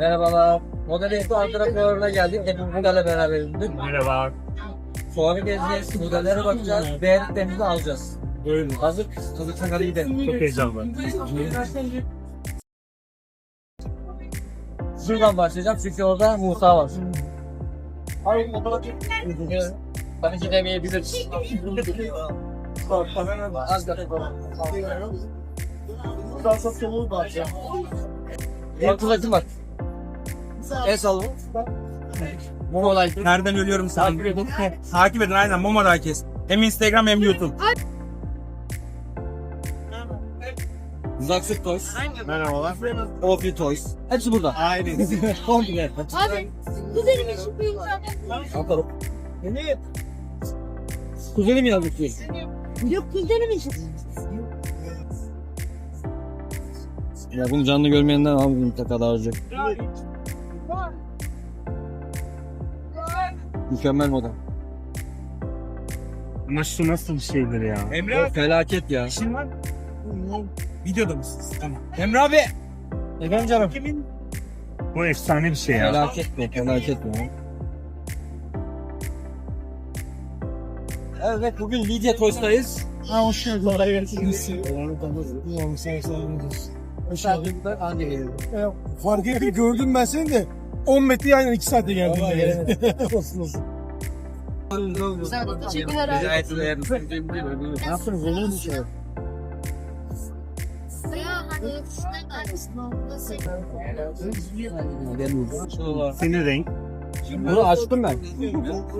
Merhabalar. Model Eğitim Antrenörü'ne geldik. Hepimiz modelle beraberiz. Merhaba. Fuarı gezeceğiz. Modellere bakacağız. Beğendiklerimizi alacağız. Buyurun. Hazır. Hazırsan hadi gidelim. Çok heyecanlı. Şuradan başlayacağım çünkü orada Musa var. Tabii ki demeyebiliriz. Az da. Bir kulaçım var. Sallı. Bu olay. Nereden ölüyorum sen? Takip edin aynen Momo Herkes. Hem Instagram hem YouTube. Zaksık Toys. Merhabalar. Ofri Toys. Hepsi burada. Aynen. Komple. Abi kuzenim için bir imkan Bakalım. Kuzenim yazmış diyor. Yok kuzenim için. Ya bunu canlı görmeyenden abi mutlaka daha olacak. Mükemmel model. Ama şu nasıl bir şeydir ya? Emre Felaket ya. işin var Videoda mısınız? Tamam. Emre abi. Efendim canım. Kimin? Bu efsane bir şey ya. Felaket bu, felaket bu. Evet, bugün Lidya Toys'tayız. Ha hoş geldin. Kolay gelsin. Hoş geldin. Hangi geliyor? Fark ettim gördüm ben seni de 10 metre aynen 2 saatte geldim. Vallahi yani. olsun olsun. Teşekkürler abi. Rica ederim. Ne yaptınız? Olur mu şey? Senin renk. Bunu açtım ben.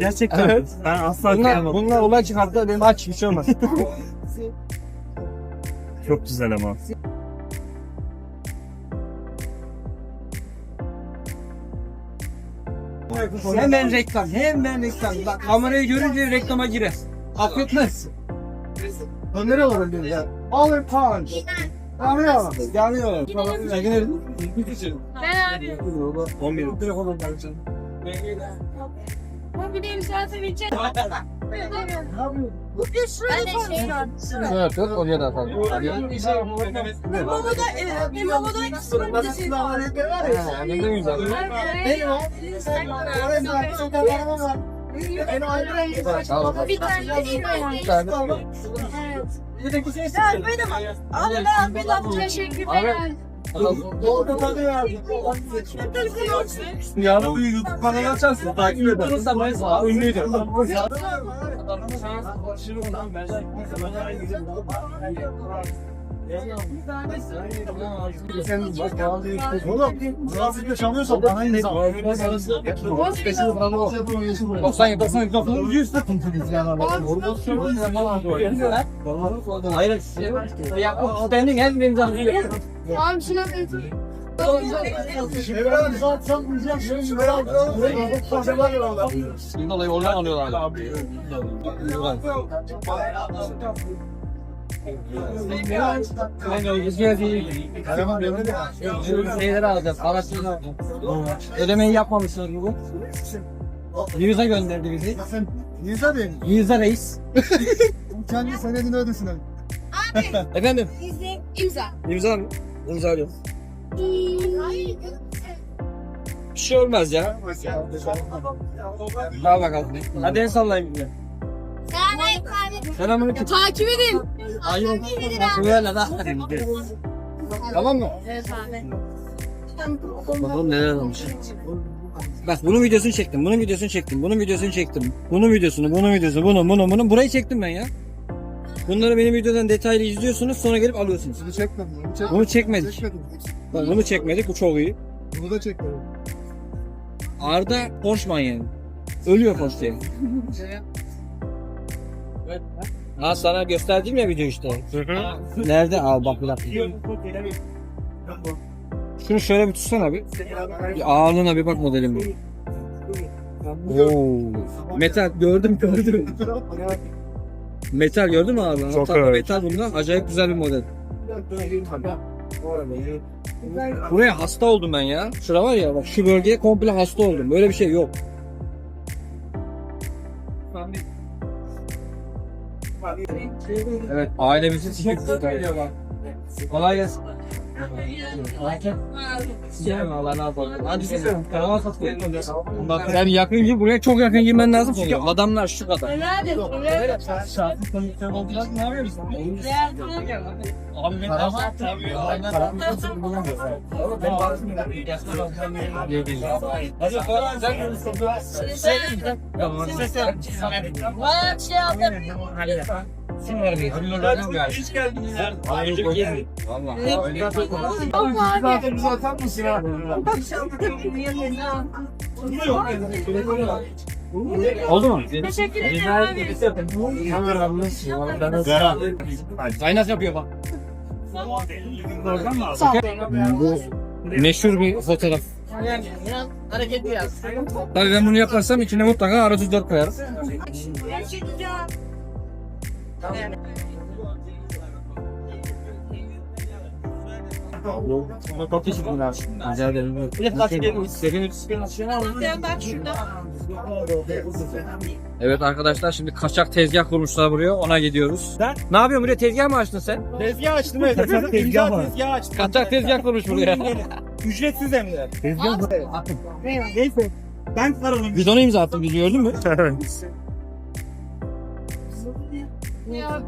Gerçekten. Evet. Ben asla Bunlar, kıyamam. bunlar olay çıkarttı. Benim aç bir şey olmaz. Çok güzel ama. Hemen reklam, hemen reklam. Bak kamerayı görünce reklama girer. Affetmez. Nereye alalım ya? Alır punch. Yanıyor. Yanıyor. Çekin Ben abi. 11. Telefonum ben canım. Bu bir de imza de şey var. Evet, evet, oraya da atalım. Ben babada, ben babada kısmında bir şey var. Ne güzel. Benim. Benim. Benim. Bir tane de şey var. Bir tane. Ya benim Allah benim teşekkürler. Orada tadı ya. Ya bu YouTube kanalı açarsın. Takip edersin. Ünlüydü. Oğlum, Fransızca çalıyorsan bana ne? 97, 98, 99, 100. Hayır. Ya standing hem benim canım. Tamam şuna bir Evren zaten bulacağım. Şimdi ben alacağım. Kocaman yollar. Şimdi dolayı oradan alıyorlar. Abi. O yüzüne değil. Şu şeyleri alacağız. Parasını alacağız. Ödemeyi yapmamışlar bugün. Yüze gönderdi bizi. Yüze benim. Yüze reis. Kendi senedini ödesin abi. Efendim? imza. İmza mı? İmza alıyorum. Bir şey olmaz ya. Al bakalım. Hadi el sallayayım bir. Selamünaleyküm. Takip edin. Ay yok. Nasıl böyle da? Tamam mı? Evet abi. Bakalım neler olmuş. Bak bunun videosunu çektim, bunun videosunu çektim, bunun videosunu çektim, bunun videosunu, bunun videosunu, bunu, bunu, bunu. Burayı çektim ben ya. Bunları benim videodan detaylı izliyorsunuz sonra gelip alıyorsunuz. Bunu çekmedim. Bunu çekmedim. Bunu çekmedik. Çekmedim. Bak bunu çekmedik, bu çok iyi. Bunu da çekmedim. Arda Porsche manyağı. Ölüyor Porsche diye. Ha sana gösterdim ya video işte. Nerede? Al bak bir dakika. Şunu şöyle bir tutsana bir. Bir ağırlığına bir bak modelin. Oo. Metal gördüm gördüm. Metal gördün mü ağırlığını? Çok Hatta ağır. Metal bundan acayip güzel bir model. Buraya hasta oldum ben ya. Şura var ya bak şu bölgeye komple hasta oldum. Böyle bir şey yok. Evet ailemizin sikir Kolay gelsin. Hadi Bak yani yakın gibi buraya çok yakın girmen lazım çünkü adamlar şu kadar. Nerede? Ne yapıyorsun? Abi ben Bana bir şey aldım. Oldu mu? Teşekkür ederim abi. Kaynak yapıyor bak. Meşhur bir fotoğraf. Hareketli yaz. Tabii ben bunu yaparsam içine mutlaka ara 34 koyarım. Ben çekeceğim. Çok teşekkürler. Rica ederim. Bir de kaç Sen. Evet arkadaşlar şimdi kaçak tezgah kurmuşlar buraya ona gidiyoruz. Ne yapıyorsun buraya tezgah mı açtın sen? Tezgah açtım evet. tezgah var. Tezgah açtım. Kaçak tezgah kurmuş buraya. Ücretsiz hem de. Tezgah Neyse. Ben sarılım. Bidonu imza attım biz gördün mü? Ya.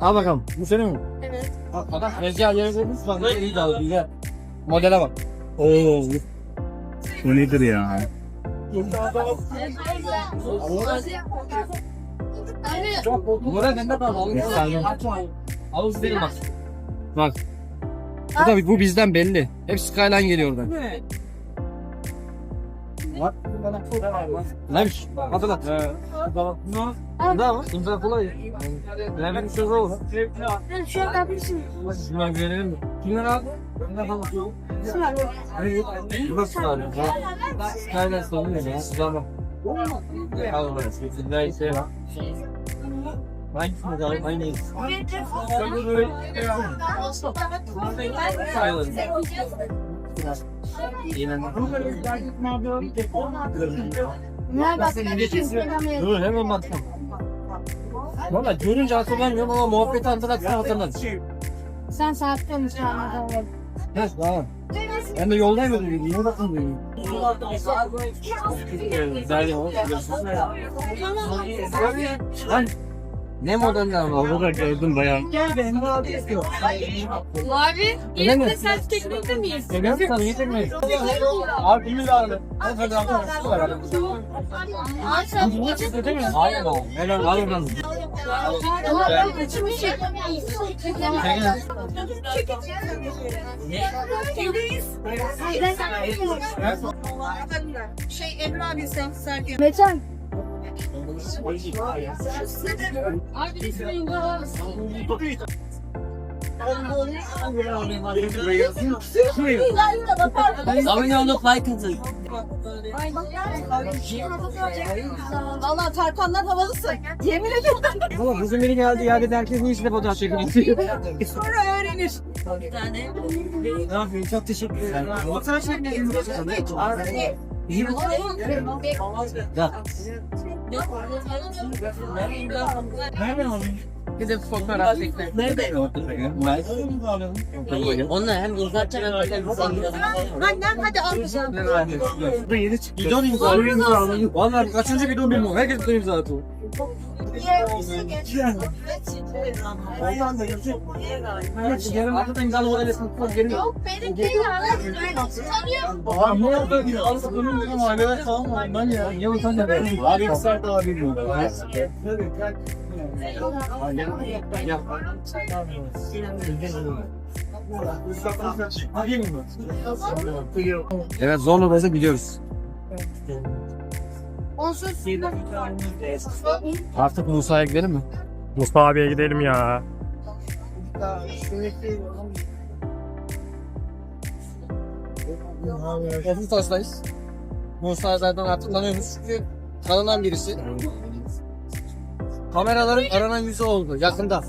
Al bakalım. Bu senin mi? Evet. Adam tezgah yere koymuş bak. Ne iyi dalga güzel. Modele bak. Oo. Bu nedir ya? Anne. Buraya bende kal. Al benim bak. Bak. Bu da bu bizden belli. Hep Skyline geliyor oradan. Neymiş? Hatırlat. Ne var? İmza kolay. Bir söz olur. Ben şu an kardeşim. Şuna güvenelim mi? Kimler abi? Kimler falan? Nasıl abi? Skyline sorun ne ya? Tamam. Al bakalım. Neyse. Hangisini alayım? Hangisi? Dur hemen baktım. Valla görünce hatırlamıyorum ama muhabbeti hatırlattım hatırladım. Sen saatte misin anladın? Heh tamam. Ben de yoldayım dedim. Niye bakın dedim. Güzel ya. Lan ne modeller var? Orada gördüm bayağı. Mavi. Öyle mi? İlk de sen teknikte miyiz? Geliyor musun? Niye çekmeyin? Abi bir müdahale. Hadi abi. Ay sen bu gece Değil mi? Aynen abi. Helal ben içimi şey. Şey Emre abi sen Sergen. Metan. Abone olup like atın. Valla Tarkanlar havalısın. Yemin ediyorum. Valla bizim biri geldi geldi herkes bu işle fotoğraf çekmek Sonra öğrenir. Ne yapıyorsun? Çok teşekkür ederim. Fotoğraf çekmeyi Nereden aldın? Bir de fotoğraf çekmek. Nerede? Onunla hem uzatacak hem böyle Annem hadi alacağım. Bidon imzalı. Valla kaçıncı bidon bilmiyorum. Herkes bidon imza atıyor. Yarın arkada imzalı model esnaflar geliyor. Yok benim değil abi. Tanıyorum. Aa ne oldu? Alıp bunun bizim ailede falan var. Ben ya. Niye bu sen de? Abi Sert abi bu. Yap. Evet Zonguldak'a gidiyoruz. Artık Musa'ya gidelim mi? Mustafa abiye gidelim ya. Ofis taştayız. Musa zaten artık tanıyoruz çünkü tanınan birisi. Kameraların aranan yüzü oldu yakında.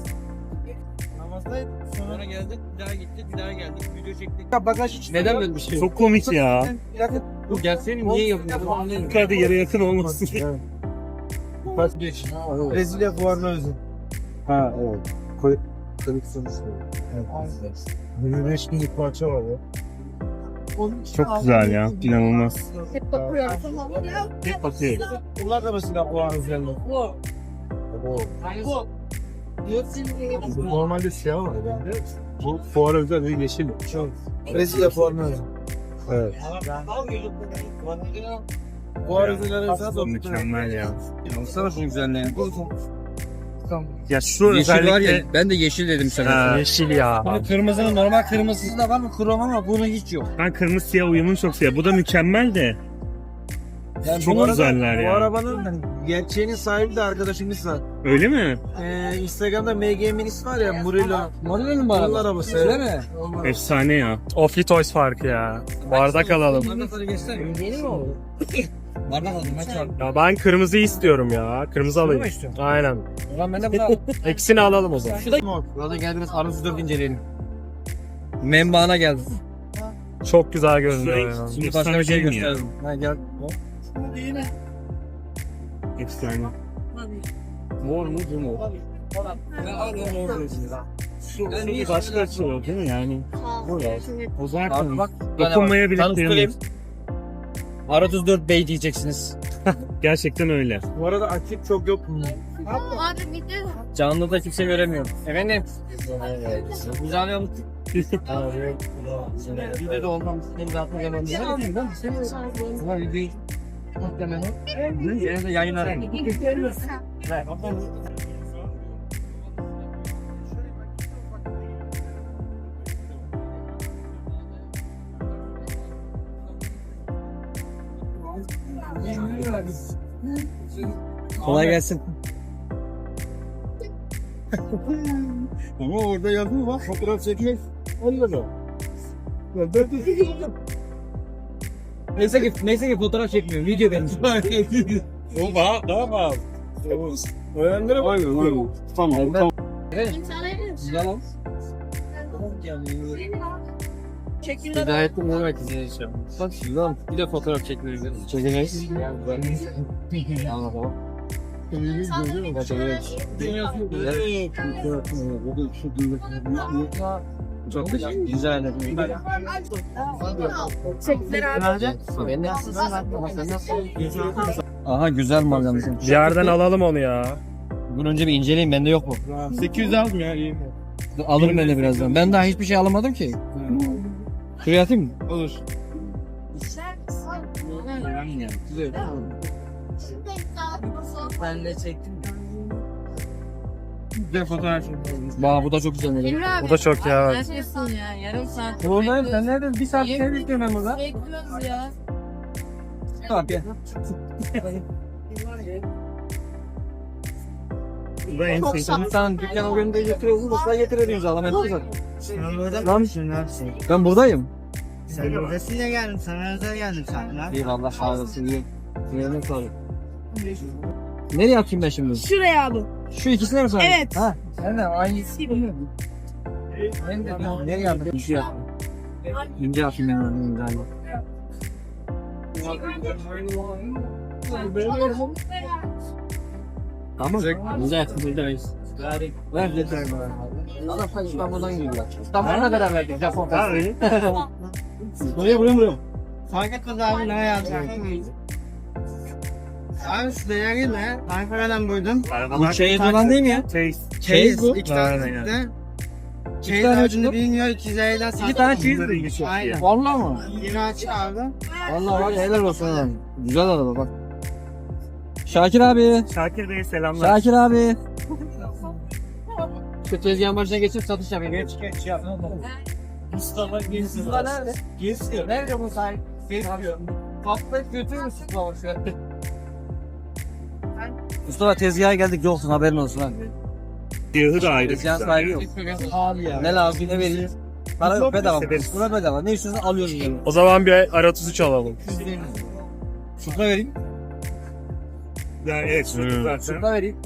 Sonra geldik, bir daha gittik, bir daha geldik, video çektik. Bagaj için. Neden böyle bir şey? Çok komik ya. Bu gelsene niye yapıyorsun? Yukarıda yere yakın olmasın. Brezilya fuarına özüm. Ha evet. 25 günlük parça var ya. Çok güzel ya. İnanılmaz. Hep bakıyorum. Tamam. Hep bakıyor. Bunlar da mesela puan üzerinde. Bu normalde siyah var. Bu fuar özel ve yeşil. Brezilya formu. Evet. Fuar özelleri Mükemmel ya. Baksana şunun güzelliğine. Ya şu Yeşil var özellikle... ya, ben de yeşil dedim sana. Ha, yeşil ya. Bunun kırmızının normal kırmızısı da var mı krom ama bunun hiç yok. Ben kırmızı siyah uyumunu çok seviyorum. Bu da mükemmel de. Yani Çok bu arada- güzeller Bu ya. arabanın gerçeğinin sahibi de arkadaşımız var. Öyle mi? Ee, Instagram'da MG Minis var ya Murillo. Modelin mi Onun araba? arabası. Öyle mi? Efsane ya. Ofli Toys farkı ya. Bardak alalım. Bardakları göster. Yeni mi oldu? Bardak aldım var? Ya ben kırmızıyı istiyorum ya. Kırmızı alayım. Aynen. Ulan ben de bunu aldım. Eksini alalım o zaman. Burada gel biraz Aruz 4 inceleyelim. Membana geldim. Çok güzel görünüyor ya. Şimdi başka bir şey gösterelim. Ha gel. Efsane. Mor mu bu mu? Başka açılıyor değil mi yani? O zaten bak. dokunmaya bile kıyamıyoruz. R34 Bey diyeceksiniz. Gerçekten öyle. Bu arada açık çok yok. Abi video. Canlıda kimse göremiyor. Efendim? Güzel yol. Videoda olmam. Benim zaten yanımda. Ne dedim ben? Senin Ama videoyu muhtemelen. Yine de yayınlarım. Kolay gelsin. Ama orada yazıyor bak fotoğraf çekiyor. Allah da. Neyse ki, neyse ki fotoğraf çekmiyorum. Video benim. O daha daha bağlı. Öğrenlere bak. Tamam tamam. Güzel olmuş. Şekiller. Hidayetli Mehmet izleyeceğim. Bak şuradan bir de fotoğraf çekmeyi Çekemeyiz. Anladım. Çok güzel. Abi. Aha güzel malzeme. Bir yerden alalım onu ya. Bunu önce bir inceleyin bende yok bu. 800 aldım ya iyi. Alırım ben de birazdan. Ben daha hiçbir şey alamadım ki. Şuraya atayım mı? Olur. Ben de çektim. Bir de fotoğraf. Vaa bu da çok güzel. Emre abi. Bu da çok ya. Neredesin ya? Yarım saat. Buradayım sen neredesin? Bir saat seni bekliyorum ben burada. Bekliyoruz ya. Tamam gel. Bu da en sevdiğim. Şimdi sen dükkana önünde getiriyorsun. Nasıl getiriyorsunuz alamet Lan ben buradayım. Sen buradasın ya geldim. Sana özel geldim sen. İyi valla sağ olasın. İyi. Yemek sağ Nereye atayım ben şimdi? Şuraya abi. Şu ikisine mi sahip? Evet. Ha. Sen de aynısı gibi. Ben de nereye atayım? İnce atayım. İnce atayım ben onu galiba. Tamam. Güzel. Buradayız. Ver detay bana. Adam İstanbul'dan geliyor. İstanbul'a kadar verdik. Japon. Buraya buraya buraya. Fark etmez abi ne yazacaksın? Abi şu değeri ne? Ankara'dan buydum. Bu şey falan değil mi ya? Taste. Çeyiz bu. İki Aynen tane de. Çeyiz tane harcını bilmiyor 250'den sattım. İki tane çeyiz iyi çok iyi. Aynen. Valla mı? Yeni açık abi. Vallahi var ya helal olsun adam. Güzel araba bak. Şakir abi. Şakir Bey'e selamlar. Şakir abi. Şu tezgahın başına geçip satış yapayım. Geç geç yap. Mustafa Gezsin. Mustafa nerede? Gezsin. Nerede bu sahip? Patlayıp götürür müsün baba şu an? Mustafa tezgaha geldik yoksun haberin olsun ha. Siyahı da ayrı. Tezgahın sahibi yok. Abi ya. Ne lazım ne vereyim? Para yok bedava. Buna bedava. Ne istiyorsan alıyoruz yani. O zaman bir R33 alalım. Supra vereyim. Yani evet sürdük zaten. Supra vereyim.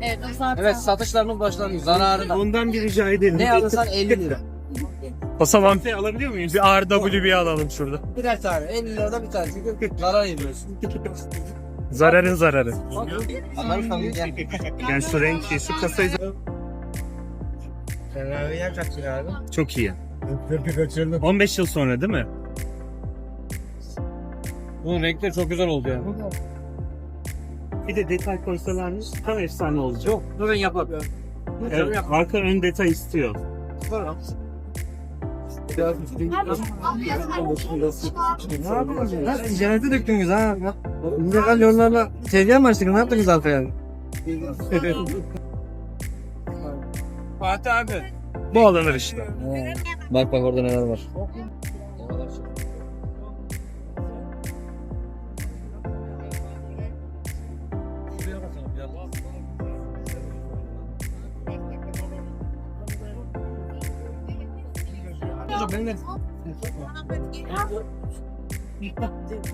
Evet o saat. Evet satışlarımız başlanıyor. Zararına. Bundan bir rica edelim. Ne alırsan 50 lira. O zaman alabiliyor muyuz? Bir RWB alalım şurada. Birer tane. 50 lirada bir tane. Çünkü zarar ediyorsun. Zararın zararı. Yani şu renk, şu kasayı abi? Çok iyi. Öpüp kaçırdım. 15 yıl sonra değil mi? Bunun renkleri çok güzel oldu ya. Bir de detay koysalarmış tam efsane olacak. Yok, dur ben yaparım. Evet, arka ön detay istiyor. Ne yapıyorsunuz? Lan internete döktünüz ha. İllegal yollarla sevgiye mi açtınız? Ne yaptınız Alfa'ya? Fatih abi. Bu alınır işte. Bak bak orada neler var.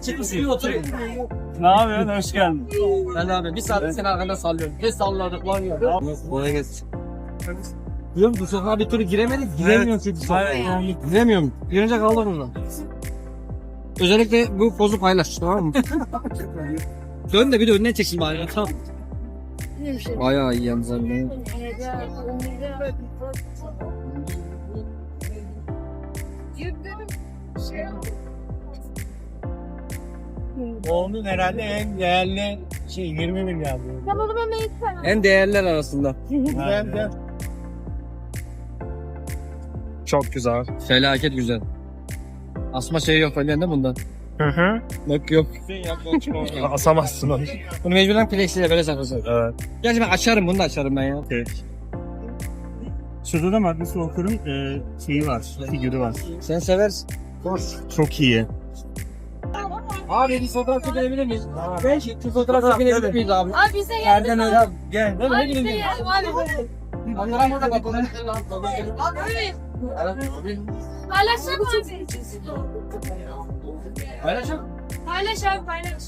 Çıkın suyu oturayım. Ne yapıyorsun? Hoş geldin. Ben de abi bir saat seni arkanda sallıyorum. Ne salladık lan ya. Kolay gelsin. Diyorum bu sokağa bir türlü giremedik. Giremiyorum çünkü sokağa. Giremiyorum. Girince kaldım burada. Özellikle bu pozu paylaş tamam mı? Dön de bir de önüne çeksin bari. Tamam. Bayağı iyi yalnız abi. Onun herhalde en değerli şey 20 milyar. Kanalıma make En değerler arasında. Ben de Çok güzel. Felaket güzel. Asma şey yok öyle de bundan. Hı hı. Yok yok. Asamazsın onu. Bunu mecburen flexiyle böyle saklasın. Evet. Gerçi ben açarım bunu da açarım ben ya. Şurada da Magnus Walker'ın e, şeyi var, figürü var. Sen seversin. Çok iyi. Abi bir fotoğraf çekilebilir miyiz? Ben bir fotoğraf çekilebilir miyiz abi? Abi bize geldi. Erdem Öyle gel. Ne Abi bize geldi. Abi. Onlara burada bak. onlara- Abi. Paylaşalım. Paylaş abi paylaş.